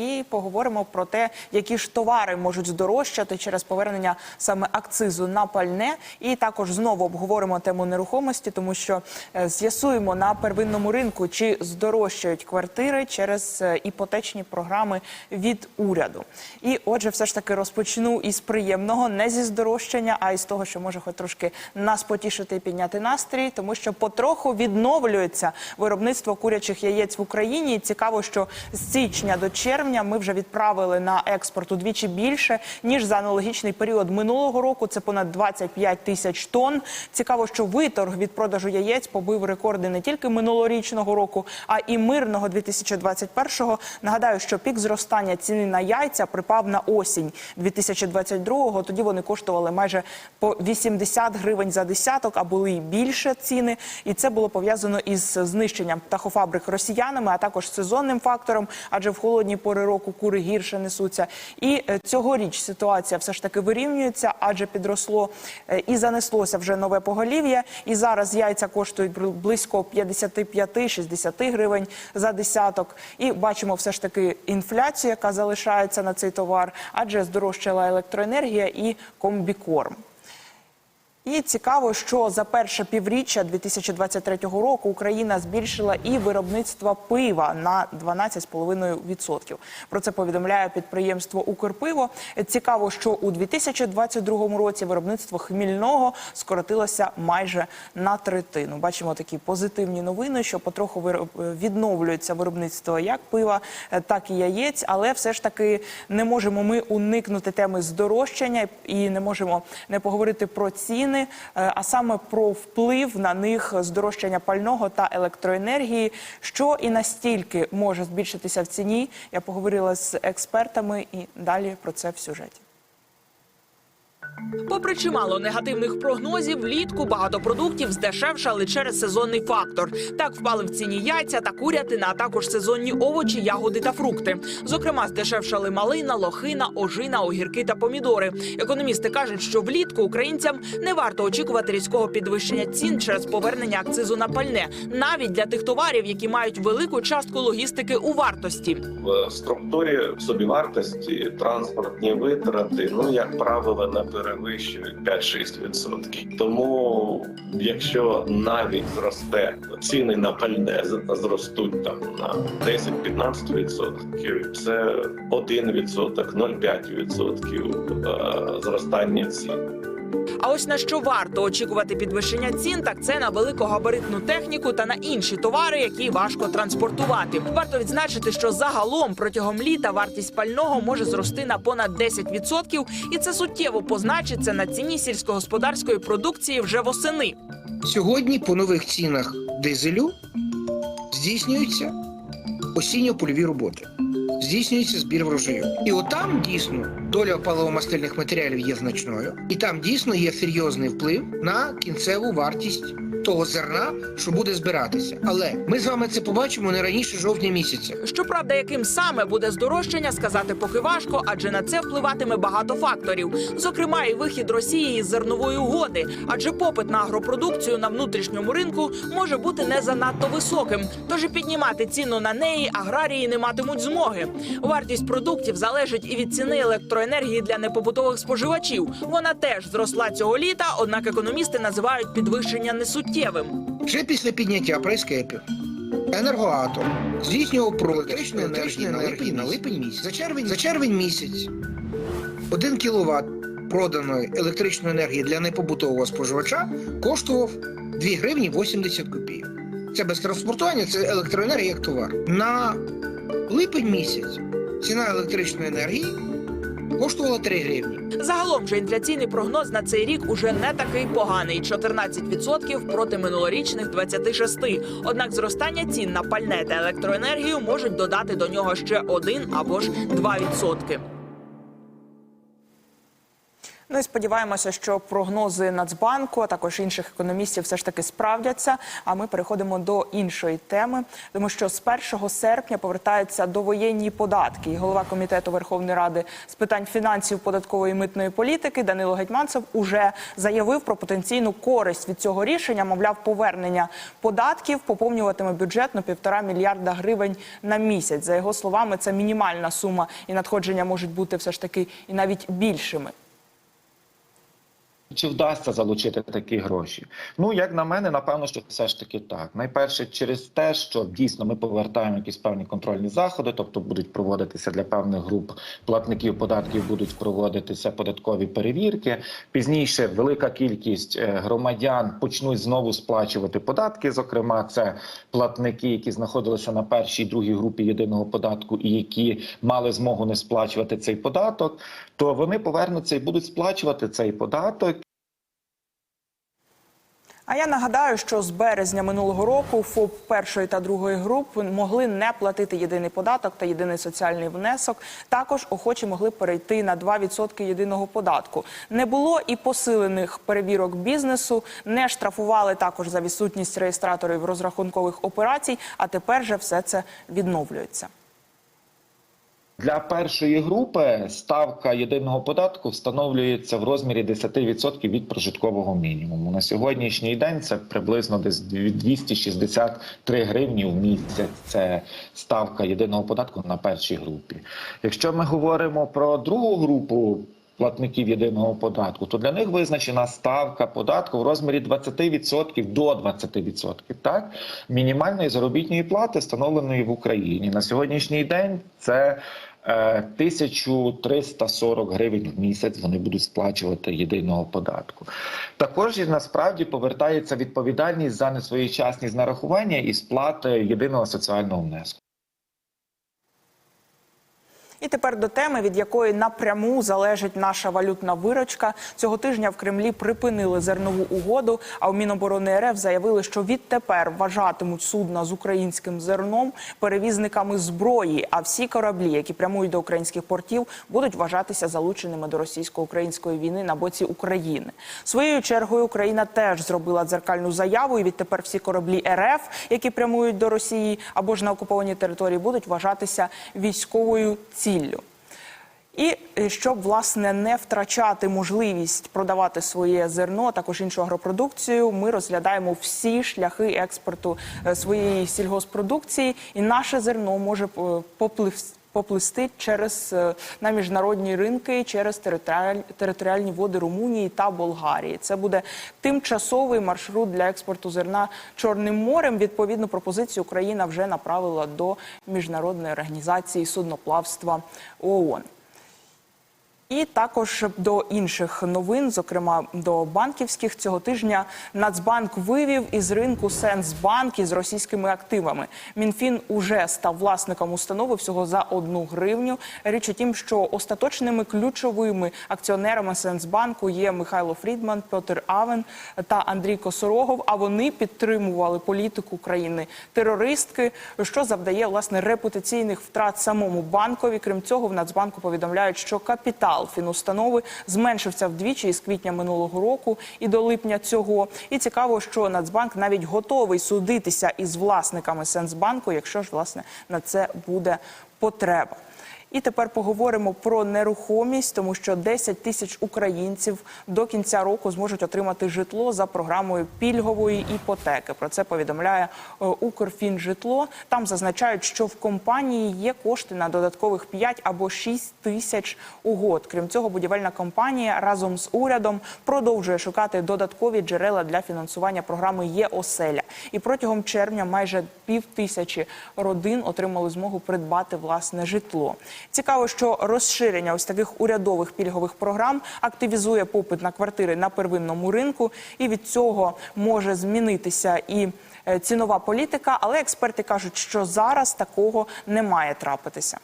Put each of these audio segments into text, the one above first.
え І поговоримо про те, які ж товари можуть здорожчати через повернення саме акцизу на пальне. І також знову обговоримо тему нерухомості, тому що е, з'ясуємо на первинному ринку, чи здорожчають квартири через е, іпотечні програми від уряду. І отже, все ж таки розпочну із приємного, не зі здорожчання, а із того, що може хоч трошки нас потішити і підняти настрій, тому що потроху відновлюється виробництво курячих яєць в Україні. І цікаво, що з січня до червня ми вже відправили на експорт удвічі більше ніж за аналогічний період минулого року. Це понад 25 тисяч тонн. Цікаво, що виторг від продажу яєць побив рекорди не тільки минулорічного року, а і мирного 2021-го. Нагадаю, що пік зростання ціни на яйця припав на осінь 2022-го. Тоді вони коштували майже по 80 гривень за десяток, а були й більше ціни. І це було пов'язано із знищенням птахофабрик росіянами, а також сезонним фактором, адже в холодні пори року кури гірше несуться. І е, цьогоріч ситуація все ж таки вирівнюється, адже підросло е, і занеслося вже нове поголів'я. І зараз яйця коштують бл- близько 55-60 гривень за десяток. І бачимо все ж таки інфляцію, яка залишається на цей товар, адже здорожчала електроенергія і комбікорм. І цікаво, що за перше півріччя 2023 року Україна збільшила і виробництво пива на 12,5%. Про це повідомляє підприємство Укрпиво. Цікаво, що у 2022 році виробництво хмільного скоротилося майже на третину. Бачимо такі позитивні новини, що потроху відновлюється виробництво як пива, так і яєць, але все ж таки не можемо ми уникнути теми здорожчання і не можемо не поговорити про ціни, е, а саме про вплив на них здорожчання пального та електроенергії, що і настільки може збільшитися в ціні. Я поговорила з експертами і далі про це в сюжеті. Попри чимало негативних прогнозів, влітку багато продуктів здешевшали через сезонний фактор. Так впали в ціні яйця та курятина, а також сезонні овочі, ягоди та фрукти. Зокрема, здешевшали малина, лохина, ожина, огірки та помідори. Економісти кажуть, що влітку українцям не варто очікувати різкого підвищення цін через повернення акцизу на пальне, навіть для тих товарів, які мають велику частку логістики у вартості. в структурі собівартості транспортні витрати, ну як правило, не перевищують 5-6%. Тому, якщо навіть зросте ціни на пальне зростуть там на 10-15%, це 1%, 0,5% е, зростання цін. А ось на що варто очікувати підвищення цін, так це на великогабаритну техніку та на інші товари, які важко транспортувати. Варто відзначити, що загалом протягом літа вартість пального може зрости на понад 10%, і це суттєво позначиться на ціні сільськогосподарської продукції вже восени. Сьогодні по нових цінах дизелю здійснюються осінньо-польові роботи, здійснюється збір врожаю. І отам дійсно доля паливомастильних матеріалів є значною, і там дійсно є серйозний вплив на кінцеву вартість того зерна, що буде збиратися. Але ми з вами це побачимо не раніше жовтня місяця. Щоправда, яким саме буде здорожчання, сказати поки важко, адже на це впливатиме багато факторів, зокрема і вихід Росії із зернової угоди, адже попит на агропродукцію на внутрішньому ринку може бути не занадто високим. Тож і піднімати ціну на неї аграрії не матимуть змоги. Вартість продуктів залежить і від ціни електроенергії для непобутових споживачів. Вона теж зросла цього літа, однак економісти називають підвищення несуттєвим. Вже після підняття прайскепів енергоатом здійснював про електричну енергію на липень, на липень місяць. За червень, за червень місяць 1 кВт проданої електричної енергії для непобутового споживача коштував 2 гривні 80 копійок. Це без транспортування, це електроенергія як товар. На липень місяць ціна електричної енергії коштувала 3 гривні. Загалом же інфляційний прогноз на цей рік уже не такий поганий 14% проти минулорічних 26%. Однак зростання цін на пальне та електроенергію можуть додати до нього ще 1 або ж 2%. Ну і сподіваємося, що прогнози Нацбанку, а також інших економістів, все ж таки справдяться. А ми переходимо до іншої теми, тому що з 1 серпня повертаються довоєнні податки. І голова комітету Верховної Ради з питань фінансів, податкової і митної політики Данило Гетьманцев уже заявив про потенційну користь від цього рішення. Мовляв, повернення податків поповнюватиме бюджет на півтора мільярда гривень на місяць. За його словами, це мінімальна сума, і надходження можуть бути все ж таки і навіть більшими. Чи вдасться залучити такі гроші? Ну як на мене, напевно, що все ж таки так. Найперше, через те, що дійсно ми повертаємо якісь певні контрольні заходи, тобто будуть проводитися для певних груп платників податків, будуть проводитися податкові перевірки. Пізніше велика кількість е, громадян почнуть знову сплачувати податки. Зокрема, це платники, які знаходилися на першій другій групі єдиного податку, і які мали змогу не сплачувати цей податок, то вони повернуться і будуть сплачувати цей податок. А я нагадаю, що з березня минулого року ФОП першої та другої груп могли не платити єдиний податок та єдиний соціальний внесок. Також охочі могли перейти на 2% єдиного податку. Не було і посилених перевірок бізнесу, не штрафували також за відсутність реєстраторів розрахункових операцій. А тепер же все це відновлюється. Для першої групи ставка єдиного податку встановлюється в розмірі 10% від прожиткового мінімуму. На сьогоднішній день це приблизно десь 263 гривні в місяць. Це ставка єдиного податку на першій групі. Якщо ми говоримо про другу групу. Платників єдиного податку, то для них визначена ставка податку в розмірі 20% до 20%, так мінімальної заробітної плати, встановленої в Україні на сьогоднішній день. Це е, 1340 гривень в місяць. Вони будуть сплачувати єдиного податку. Також і насправді повертається відповідальність за несвоєчасність нарахування і сплати єдиного соціального внеску. І тепер до теми, від якої напряму залежить наша валютна виручка. Цього тижня в Кремлі припинили зернову угоду. А у Міноборони РФ заявили, що відтепер вважатимуть судна з українським зерном перевізниками зброї. А всі кораблі, які прямують до українських портів, будуть вважатися залученими до російсько-української війни на боці України. Своєю чергою Україна теж зробила дзеркальну заяву. І відтепер всі кораблі РФ, які прямують до Росії або ж на окупованій території, будуть вважатися військовою ціллю. І е, щоб власне не втрачати можливість продавати своє зерно, також іншу агропродукцію, ми розглядаємо всі шляхи експорту е, своєї сільгоспродукції, і наше зерно може попливти поплив- поплисти через е, на міжнародні ринки через територіаль- територіальні води Румунії та Болгарії. Це буде тимчасовий маршрут для експорту зерна Чорним морем. Відповідну пропозицію Україна вже направила до міжнародної організації судноплавства ООН. І також до інших новин, зокрема до банківських, цього тижня Нацбанк вивів із ринку Сенсбанк із російськими активами. Мінфін уже став власником установи всього за одну гривню. Річ у тім, що остаточними ключовими акціонерами Сенсбанку є Михайло Фрідман, Петр Авен та Андрій Косорогов. А вони підтримували політику країни терористки, що завдає власне репутаційних втрат самому банкові. Крім цього, в Нацбанку повідомляють, що капітал фінустанови зменшився вдвічі із квітня минулого року і до липня цього. І цікаво, що Нацбанк навіть готовий судитися із власниками Сенсбанку, якщо ж власне на це буде потреба. І тепер поговоримо про нерухомість, тому що 10 тисяч українців до кінця року зможуть отримати житло за програмою пільгової іпотеки. Про це повідомляє е, Укрфінжитло. Там зазначають, що в компанії є кошти на додаткових 5 або 6 тисяч угод. Крім цього, будівельна компанія разом з урядом продовжує шукати додаткові джерела для фінансування програми Є оселя. І протягом червня майже пів тисячі родин отримали змогу придбати власне житло. Цікаво, що розширення ось таких урядових пільгових програм активізує попит на квартири на первинному ринку, і від цього може змінитися і е, цінова політика. Але експерти кажуть, що зараз такого не має трапитися.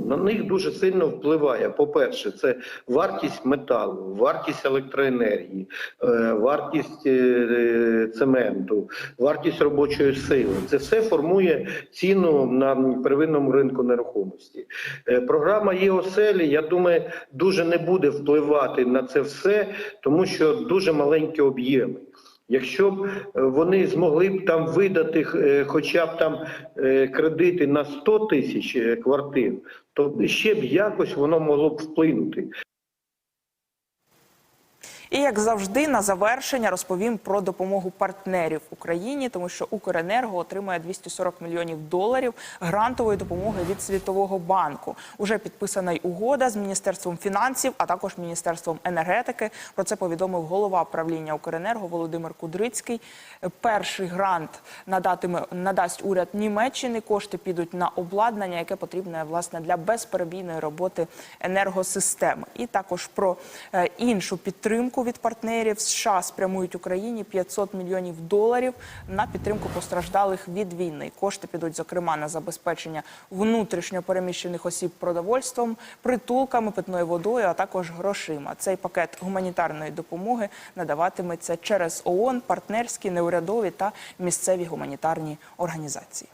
На них дуже сильно впливає. По-перше, це вартість металу, вартість електроенергії, е, вартість е, цементу, вартість робочої сили. Це все формує ціну на первинному ринку нерухомості. Е, Програма ЄОСЕЛі, я думаю, дуже не буде впливати на це все, тому що дуже маленькі об'єми. Якщо б е, вони змогли б там видати е, хоча б там е, кредити на 100 тисяч квартир, то ще б якось воно могло б вплинути. І як завжди, на завершення розповім про допомогу партнерів Україні, тому що Укренерго отримує 240 мільйонів доларів грантової допомоги від Світового банку. Уже підписана й угода з міністерством фінансів, а також міністерством енергетики. Про це повідомив голова правління Укренерго Володимир Кудрицький. Перший грант надатиме надасть уряд Німеччини. Кошти підуть на обладнання, яке потрібне власне для безперебійної роботи енергосистеми. І також про е, іншу підтримку від партнерів США спрямують Україні 500 мільйонів доларів на підтримку постраждалих від війни. Кошти підуть зокрема на забезпечення внутрішньо переміщених осіб продовольством, притулками, питною водою, а також грошима. Цей пакет гуманітарної допомоги надаватиметься через ООН, партнерські, неурядові та місцеві гуманітарні організації.